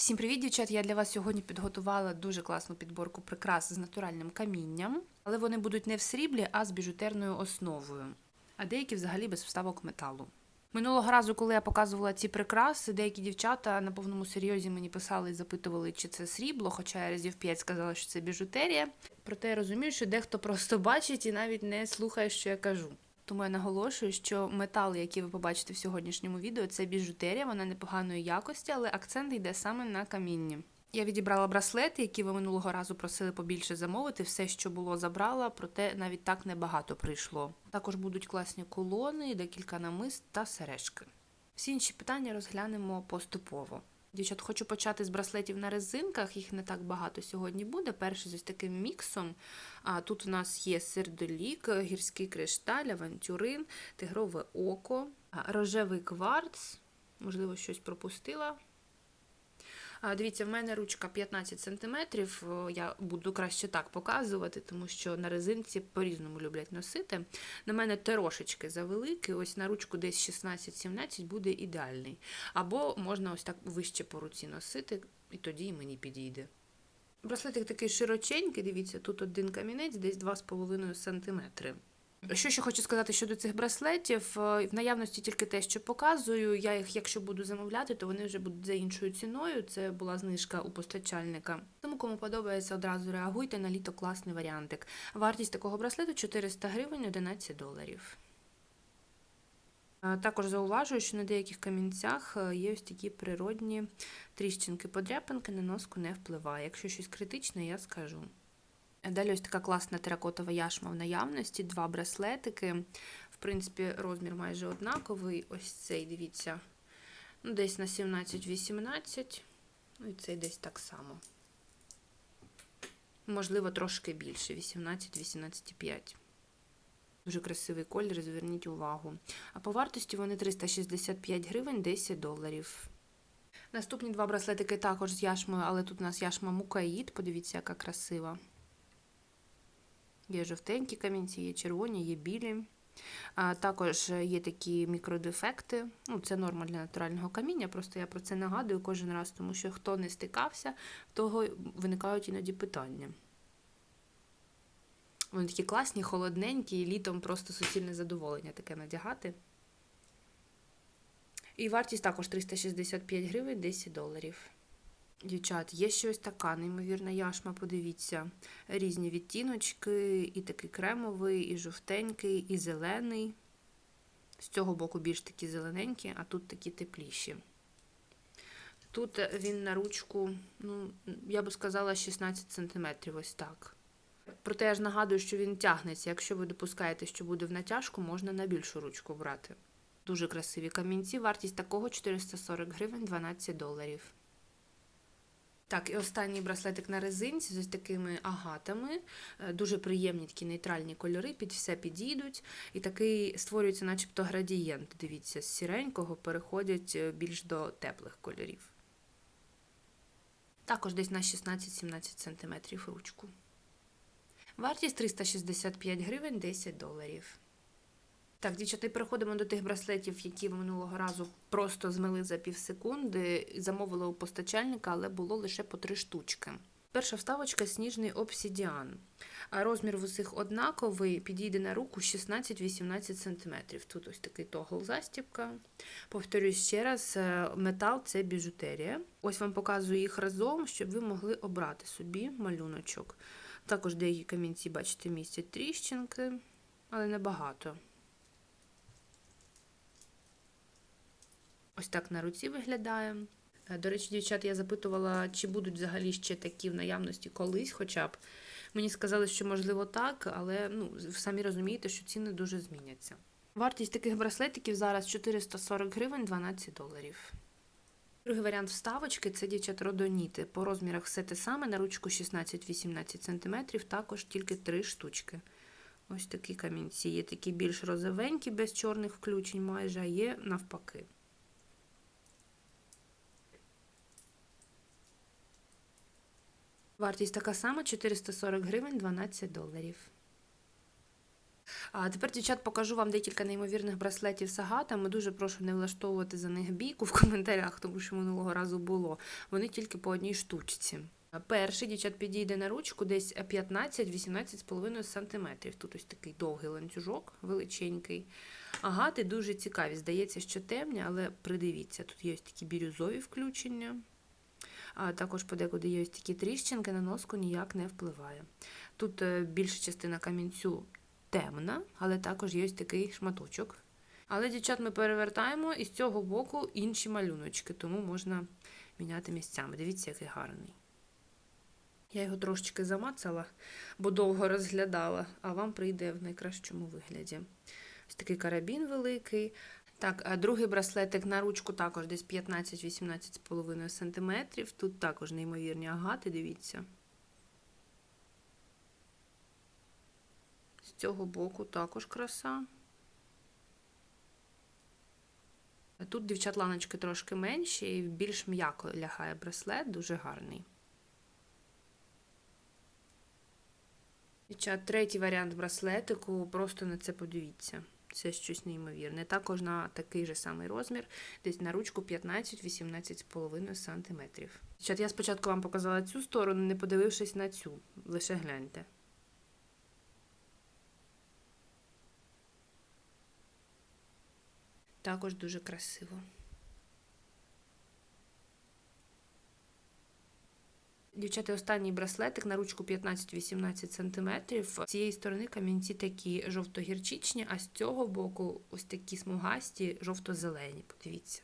Всім привіт, дівчат! Я для вас сьогодні підготувала дуже класну підборку прикрас з натуральним камінням, але вони будуть не в сріблі, а з біжутерною основою, а деякі взагалі без вставок металу. Минулого разу, коли я показувала ці прикраси, деякі дівчата на повному серйозі мені писали і запитували, чи це срібло, хоча я разів 5 сказала, що це біжутерія. Проте я розумію, що дехто просто бачить і навіть не слухає, що я кажу. Тому я наголошую, що метали, які ви побачите в сьогоднішньому відео, це біжутерія, вона непоганої якості, але акцент йде саме на камінні. Я відібрала браслети, які ви минулого разу просили побільше замовити. Все, що було, забрала, проте навіть так небагато прийшло. Також будуть класні колони, декілька намист та сережки. Всі інші питання розглянемо поступово. Дівчат, хочу почати з браслетів на резинках, їх не так багато сьогодні буде. Перший з ось таким міксом. А тут у нас є сердолік, гірський кришталь, авантюрин, тигрове око, рожевий кварц, можливо, щось пропустила. Дивіться, в мене ручка 15 см. Я буду краще так показувати, тому що на резинці по-різному люблять носити. На мене трошечки завеликий, ось на ручку десь 16-17 буде ідеальний. Або можна ось так вище по руці носити, і тоді мені підійде. Браслетик такий широченький, дивіться, тут один камінець, десь 2,5 см. Що ще хочу сказати щодо цих браслетів, е, в наявності тільки те, що показую. Я їх, якщо буду замовляти, то вони вже будуть за іншою ціною. Це була знижка у постачальника. Тому, кому подобається, одразу реагуйте на літо класний варіантик. Вартість такого браслету 400 гривень 11 доларів. Е, Також зауважую, що на деяких камінцях е, є ось такі природні тріщинки подряпинки, на носку не впливає. Якщо щось критичне, я скажу. Далі ось така класна теракотова яшма в наявності, два браслетики. В принципі, розмір майже однаковий. Ось цей, дивіться, ну, десь на 17-18, ну і цей десь так само. Можливо, трошки більше, 18-18,5. Дуже красивий колір, зверніть увагу. А по вартості вони 365 гривень 10 доларів. Наступні два браслетики також з яшмою, але тут у нас яшма Мукаїд. Подивіться, яка красива. Є жовтенькі камінці, є червоні, є білі. Також є такі мікродефекти. Ну, це норма для натурального каміння. Просто я про це нагадую кожен раз, тому що хто не стикався, того виникають іноді питання. Вони такі класні, холодненькі, і літом просто суцільне задоволення таке надягати. І вартість також 365 гривень 10 доларів. Дівчат, є ще ось така неймовірна яшма, подивіться. Різні відтіночки, і такий кремовий, і жовтенький, і зелений. З цього боку більш такі зелененькі, а тут такі тепліші. Тут він на ручку, ну, я би сказала, 16 см, ось так. Проте я ж нагадую, що він тягнеться. Якщо ви допускаєте, що буде в натяжку, можна на більшу ручку брати. Дуже красиві камінці. Вартість такого 440 гривень 12 доларів. Так, і останній браслетик на резинці з ось такими агатами. Е, Дуже приємні такі нейтральні кольори, під все підійдуть. І такий створюється, начебто, градієнт. Дивіться, з сіренького переходять е, більш до теплих кольорів. Також десь на 16-17 см ручку. Вартість 365 гривень 10 доларів. Так, дівчата, переходимо до тих браслетів, які минулого разу просто змили за пів секунди, замовили у постачальника, але було лише по три штучки. Перша вставочка сніжний обсідіан. А розмір в усіх однаковий, підійде на руку 16-18 см. Тут ось такий тогл застібка. Повторюсь ще раз, е, метал це біжутерія. Ось вам показую їх разом, щоб ви могли обрати собі малюночок. Також деякі камінці, бачите, містять тріщинки, але небагато. Ось так на руці виглядає. Е, До речі, дівчат, я запитувала, чи будуть взагалі ще такі в наявності колись, хоча б. Мені сказали, що можливо так, але ну, самі розумієте, що ціни дуже зміняться. Вартість таких браслетиків зараз 440 гривень 12 доларів. Другий варіант вставочки це дівчат родоніти. По розмірах все те саме, на ручку 16-18 см, також тільки 3 штучки. Ось такі камінці. Є такі більш розовенькі, без чорних включень майже, а є навпаки. Вартість така сама 440 гривень 12 доларів. А тепер, дівчат, покажу вам декілька неймовірних браслетів з агатами. Дуже прошу не влаштовувати за них бійку в коментарях, тому що минулого разу було. Вони тільки по одній штучці. Перший дівчат підійде на ручку десь 15-18,5 см. Тут ось такий довгий ланцюжок, величенький. Агати дуже цікаві. Здається, що темні, але придивіться, тут є ось такі бірюзові включення. А також подекуди є ось такі тріщинки, на носку ніяк не впливає. Тут е, більша частина камінцю темна, але також є ось такий шматочок. Але, дівчат, ми перевертаємо і з цього боку інші малюночки, тому можна міняти місцями. Дивіться, який гарний. Я його трошечки замацала, бо довго розглядала, а вам прийде в найкращому вигляді. Ось такий карабін великий. Так, другий браслетик на ручку також десь 15-18,5 см. Тут також неймовірні агати, дивіться. З цього боку також краса. Тут дівчат ланочки трошки менші і більш м'яко лягає браслет, дуже гарний. Дівчат, третій варіант браслетику, просто на це подивіться. Це щось неймовірне. Також на такий же самий розмір, десь на ручку 15-18,5 см. Я спочатку вам показала цю сторону, не подивившись на цю. Лише гляньте. Також дуже красиво. Дівчата, останній браслетик на ручку 15-18 см. З цієї сторони камінці такі жовто-гірчичні, а з цього боку ось такі смугасті, жовто-зелені. Подивіться.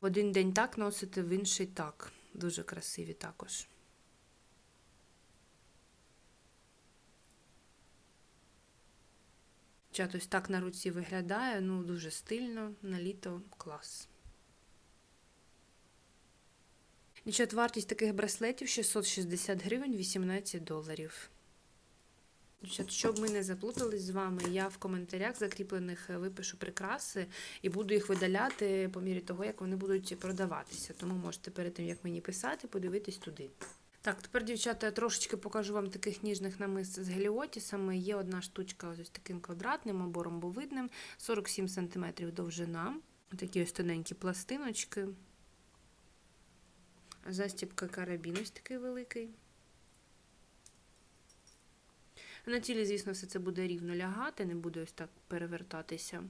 В один день так носити, в інший так. Дуже красиві також. Чат ось так на руці виглядає, ну дуже стильно, на літо клас. Дівчат, вартість таких браслетів 660 гривень 18 доларів. Дівчат, щоб ми не заплутались з вами, я в коментарях закріплених випишу прикраси і буду їх видаляти по мірі того, як вони будуть продаватися. Тому можете перед тим, як мені писати, подивитись туди. Так, тепер, дівчата, я трошечки покажу вам таких ніжних намис з геліотісами. Є одна штучка ось таким квадратним або ромбовидним, 47 см довжина. Такі ось тоненькі пластиночки. Застібка карабін ось такий великий. На тілі, звісно, все це буде рівно лягати, не буде ось так перевертатися.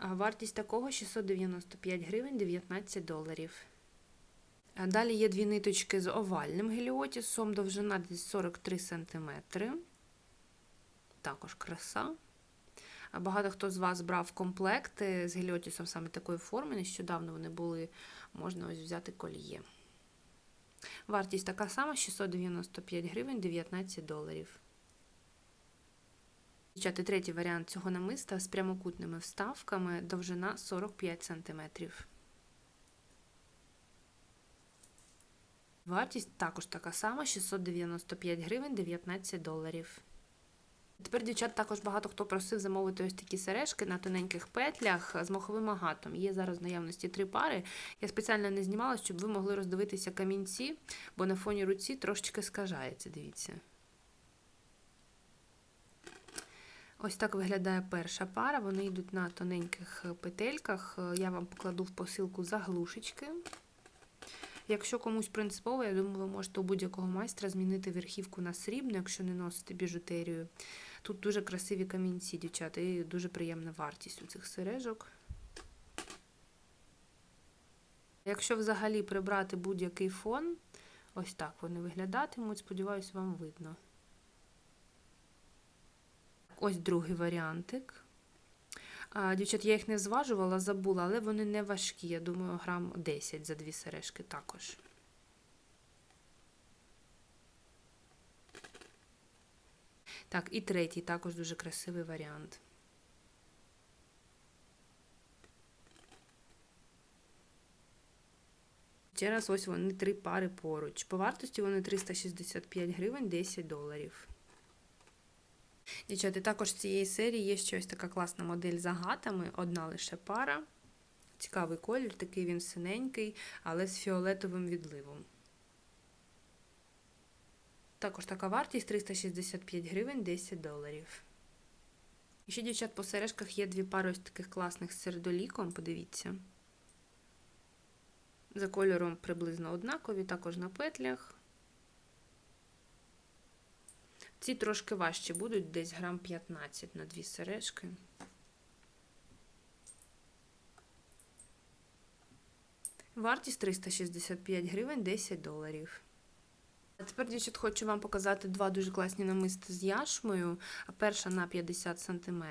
Вартість такого 695 гривень 19 доларів. Далі є дві ниточки з овальним геліотісом, довжина десь 43 см. Також краса. Багато хто з вас брав комплекти з геліотісом саме такої форми. Нещодавно вони були, можна ось взяти коліє. Вартість така сама 695 гривень 19 доларів. Третій варіант цього намиста з прямокутними вставками, довжина 45 см. Вартість також така сама 695 гривень 19 доларів. Тепер, дівчат, також багато хто просив замовити ось такі сережки на тоненьких петлях з моховим агатом. Є зараз в наявності три пари. Я спеціально не знімала, щоб ви могли роздивитися камінці, бо на фоні руці трошечки скажається, дивіться. Ось так виглядає перша пара. Вони йдуть на тоненьких петельках. Я вам покладу в посилку заглушечки. Якщо комусь принципово, я думаю, ви можете у будь-якого майстра змінити верхівку на срібну, якщо не носите біжутерію. Тут дуже красиві камінці, дівчата, і дуже приємна вартість у цих сережок. Якщо взагалі прибрати будь-який фон, ось так вони виглядатимуть, сподіваюся, вам видно. Ось другий варіантик. Дівчат, я їх не зважувала, забула, але вони не важкі. Я думаю, грам 10 за дві сережки також. Так, і третій також дуже красивий варіант. Ще раз ось вони три пари поруч. По вартості вони 365 гривень 10 доларів. Дівчата, також з цієї серії є ще ось така класна модель з агатами, одна лише пара. Цікавий колір, такий він синенький, але з фіолетовим відливом. Також така вартість 365 гривень 10 доларів. І ще, дівчат, по сережках є дві пари ось таких класних з сердоліком, подивіться. За кольором приблизно однакові, також на петлях. Ці трошки важчі будуть, десь грам 15 на дві сережки. Вартість 365 гривень 10 доларів. Тепер, дівчат, хочу вам показати два дуже класні намисти з яшмою. Перша на 50 см.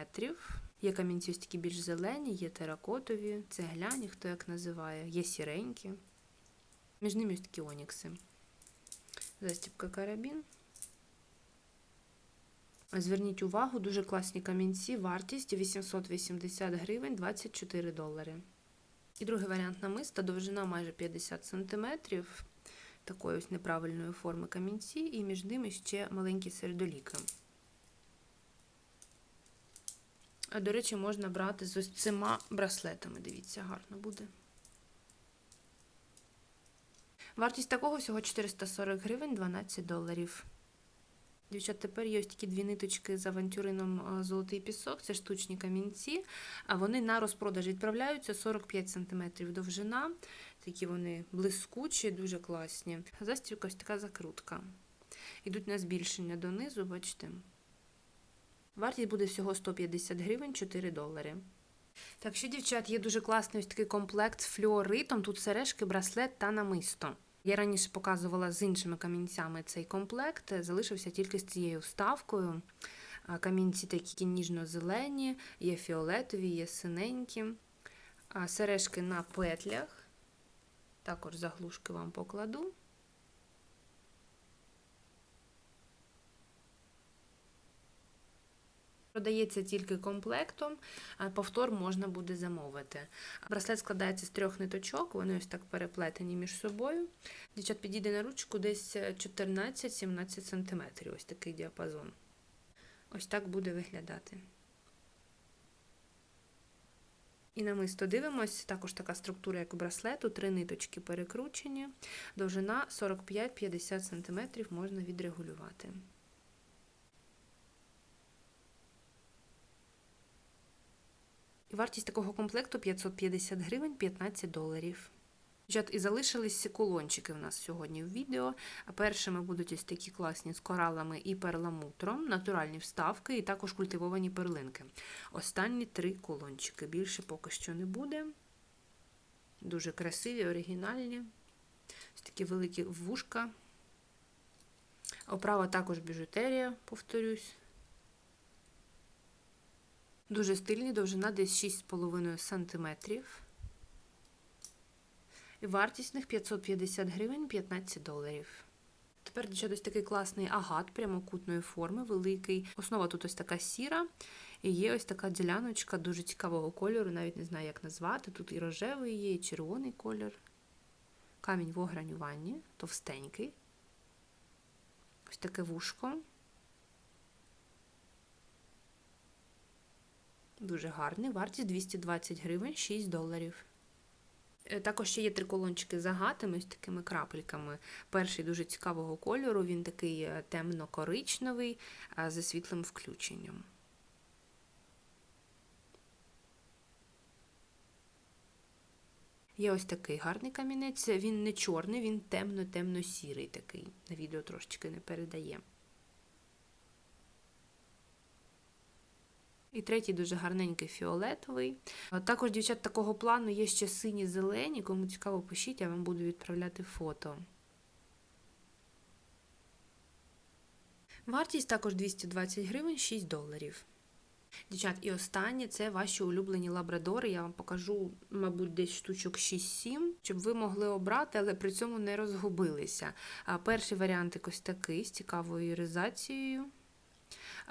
Є камінці ось такі більш зелені, є теракотові, цегляні, хто як називає, є сіренькі. Між ними ось такі онікси. Застібка карабін. Зверніть увагу, дуже класні камінці, вартість 880 гривень 24 долари. І другий варіант намиста, довжина майже 50 см, такої ось неправильної форми камінці, і між ними ще маленькі сердоліки. А, до речі, можна брати з ось цими браслетами. Дивіться, гарно буде. Вартість такого всього 440 гривень 12 доларів. Дівчат, тепер є ось такі дві ниточки з авантюрином золотий пісок, це штучні камінці, а вони на розпродаж відправляються 45 см довжина. Такі вони блискучі, дуже класні. Застібка ось така закрутка. Йдуть на збільшення донизу, бачите. Вартість буде всього 150 гривень 4 долари. Так що, дівчат, є дуже класний ось такий комплект з флюоритом. Тут сережки, браслет та намисто. Я раніше показувала з іншими камінцями цей комплект, залишився тільки з цією вставкою. Камінці такі ніжно-зелені, є фіолетові, є синенькі. Сережки на петлях. Також заглушки вам покладу. Продається тільки комплектом, а повтор можна буде замовити. Браслет складається з трьох ниточок, вони ось так переплетені між собою. Дівчат підійде на ручку десь 14-17 см. Ось такий діапазон. Ось так буде виглядати. І намисто дивимось, також така структура, як браслету, три ниточки перекручені, довжина 45-50 см можна відрегулювати. Вартість такого комплекту 550 гривень 15 доларів. І залишились кулончики в нас сьогодні в відео. Першими будуть ось такі класні з коралами і перламутром, натуральні вставки, і також культивовані перлинки. Останні три кулончики. Більше поки що не буде. Дуже красиві, оригінальні. Ось такі великі вушка. Оправа також біжутерія, повторюсь. Дуже стильні, довжина десь 6,5 см. І вартість них 550 гривень 15 доларів. Тепер ще ось такий класний агат прямокутної форми, великий. Основа тут ось така сіра. І є ось така діляночка дуже цікавого кольору, навіть не знаю, як назвати. Тут і рожевий є, і червоний колір. Камінь в огранюванні, товстенький. Ось таке вушко. Дуже гарний. Вартість 220 гривень, 6 доларів. Також ще є три колончики з агатами, з такими крапельками. Перший дуже цікавого кольору, він такий темно-коричневий, зі світлим включенням. Є ось такий гарний камінець, він не чорний, він темно-темно-сірий такий. На відео трошечки не передає. І третій дуже гарненький фіолетовий. Також, дівчат, такого плану є ще сині зелені. Кому цікаво, пишіть, я вам буду відправляти фото. Вартість також 220 гривень 6 доларів. Дівчат, і останнє це ваші улюблені лабрадори. Я вам покажу, мабуть, десь штучок 6-7, щоб ви могли обрати, але при цьому не розгубилися. Перший варіант ось такий з цікавою іризацією.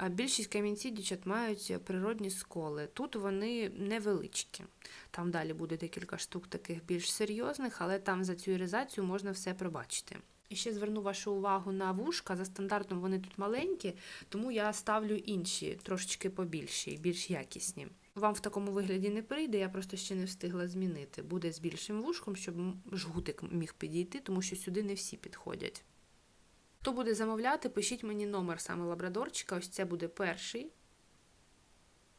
Більшість камінців дівчат мають природні сколи. Тут вони невеличкі. Там далі буде декілька штук таких більш серйозних, але там за цю іризацію можна все пробачити. І ще зверну вашу увагу на вушка. За стандартом вони тут маленькі, тому я ставлю інші, трошечки побільші, більш якісні. Вам в такому вигляді не прийде, я просто ще не встигла змінити. Буде з більшим вушком, щоб жгутик міг підійти, тому що сюди не всі підходять. Хто буде замовляти, пишіть мені номер саме лабрадорчика. Ось це буде перший.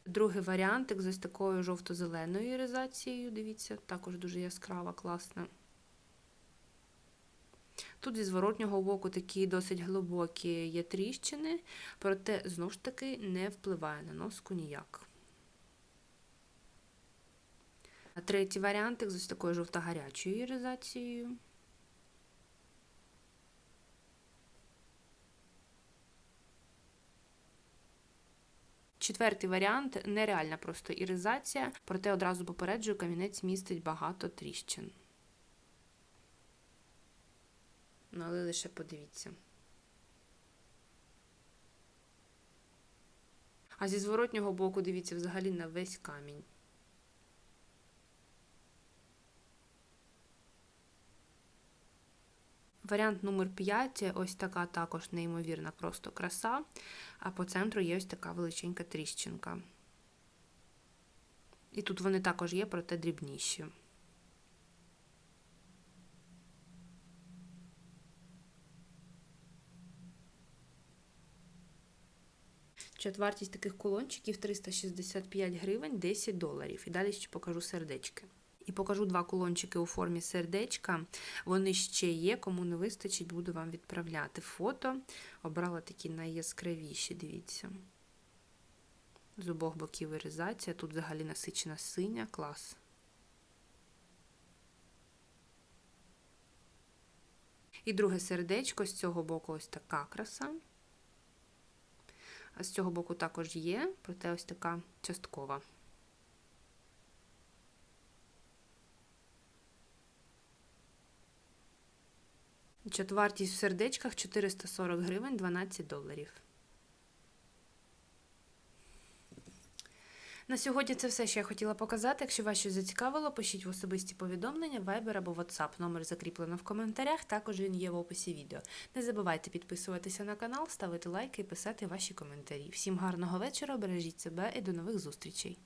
Другий варіантик з ось такою жовто-зеленою іризацією. Дивіться, також дуже яскрава, класна. Тут зі зворотнього боку такі досить глибокі є тріщини, проте, знову ж таки, не впливає на носку ніяк. А третій варіантик з ось такою жовто-гарячою іризацією. Четвертий варіант нереальна просто іризація, проте одразу попереджую, камінець містить багато тріщин. Ну, але лише подивіться. А зі зворотнього боку, дивіться, взагалі на весь камінь. Варіант номер 5 ось така також неймовірна просто краса, а по центру є ось така величенька тріщинка. І тут вони також є, проте дрібніші. Вартість таких кулончиків 365 гривень 10 доларів. І далі ще покажу сердечки. І покажу два кулончики у формі сердечка. Вони ще є, кому не вистачить, буду вам відправляти фото. Обрала такі найяскравіші, дивіться. З обох боків вирізація. Тут взагалі насичена синя, клас. І друге сердечко з цього боку ось така краса. А з цього боку також є, проте ось така часткова. Значить, вартість в сердечках 440 гривень 12 доларів. На сьогодні це все, що я хотіла показати. Якщо вас щось зацікавило, пишіть в особисті повідомлення, Viber або WhatsApp. Номер закріплено в коментарях, також він є в описі відео. Не забувайте підписуватися на канал, ставити лайки і писати ваші коментарі. Всім гарного вечора, бережіть себе і до нових зустрічей!